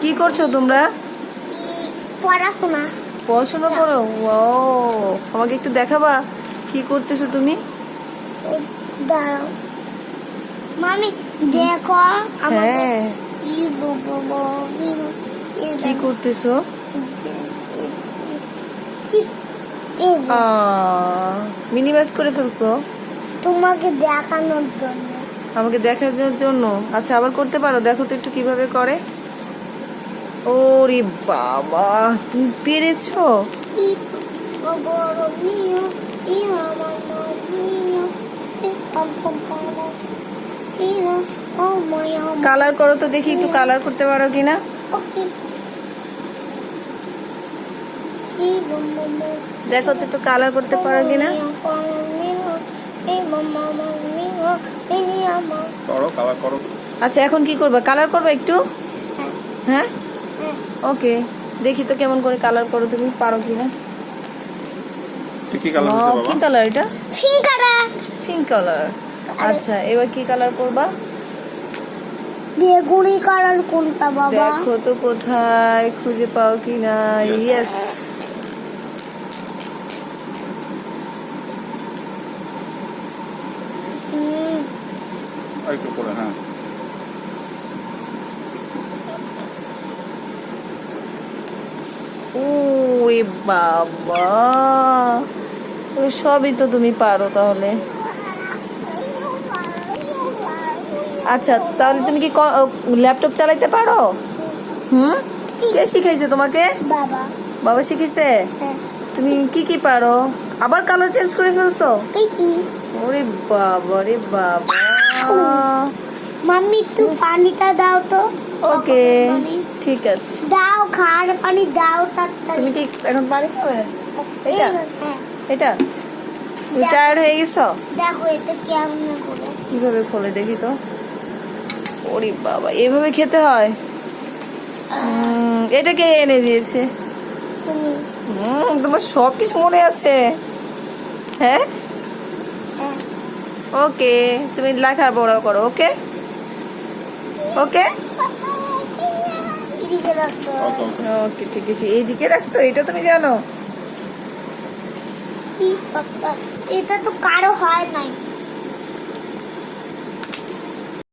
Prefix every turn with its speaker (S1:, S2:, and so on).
S1: কি করছ তোমরা?
S2: পড়াশোনা।
S1: পড়াশোনা করো? ও আমাকে একটু দেখাবা কি করতেছো তুমি?
S2: দাঁড়াও। মামি দেখো
S1: হ্যাঁ। কি করতেছো?
S2: যে,
S1: মিনিমাইজ করে ফেলছো?
S2: তোমাকে দেখানোর জন্য।
S1: আমাকে দেখানোর জন্য? আচ্ছা আবার করতে পারো? দেখো তো একটু কীভাবে করে। ওরে বাবা তুমি পেরেছ? কালার করো তো দেখি একটু কালার করতে পারো কিনা? দেখো তো একটু কালার করতে পারো কিনা?
S3: করো কালার করো।
S1: আচ্ছা এখন কি করবে? কালার করবে একটু? হ্যাঁ? ওকে দেখি তো কেমন করে কালার করো তুমি পারো কিনা?
S3: কি কালার
S1: ও,
S3: হচ্ছে
S1: কি কালার এটা? পিঙ্ক কালার আচ্ছা এবার কি কালার করবা?
S2: বেগুনি কালার কোনটা বাবা?
S1: দেখো তো কোথায় খুঁজে পাও কিনা. ইয়েস
S2: হুম,
S3: একটু করে হ্যাঁ।
S1: ওরে বাবা সবই তো তুমি পারো তাহলে। আচ্ছা তাহলে তুমি কি ল্যাপটপ চালাইতে পারো? হুম? কে শিখাইছে তোমাকে?
S2: বাবা।
S1: বাবা শিখিয়েছে
S2: হ্যাঁ।
S1: তুমি কি কি পারো? আবার কালার চেঞ্জ করে ফেলছো?
S2: কি
S1: ওরে বাবা রে বাবা।
S2: মাম্মি একটু পানিটা দাও তো।
S1: ওকে। ঠিক আছে।
S2: দাও খার পানি দাও তাড়াতাড়ি
S1: তুমি কি এখন পানি খাবে? এটা?
S2: হ্যাঁ।
S1: এটা? তুমি টায়ার্ড হয়ে গেছো?
S2: দেখো এটা কেমন করে।
S1: কীভাবে খোলে দেখি তো। ওরে বাবা এভাবে খেতে হয়? এটা কে এনে দিয়েছে?
S2: তুমি।
S1: তোমার সব কিছু মনে আছে? হ্যাঁ?
S2: হ্যাঁ।
S1: ওকে তুমি লেখা বড় করো ওকে? ওকে?
S2: হবে।
S3: ওকে
S1: ঠিক আছে। এইদিকে রাখতো এটা তুমি জানো?
S2: এটা তো কারও হয় নাই।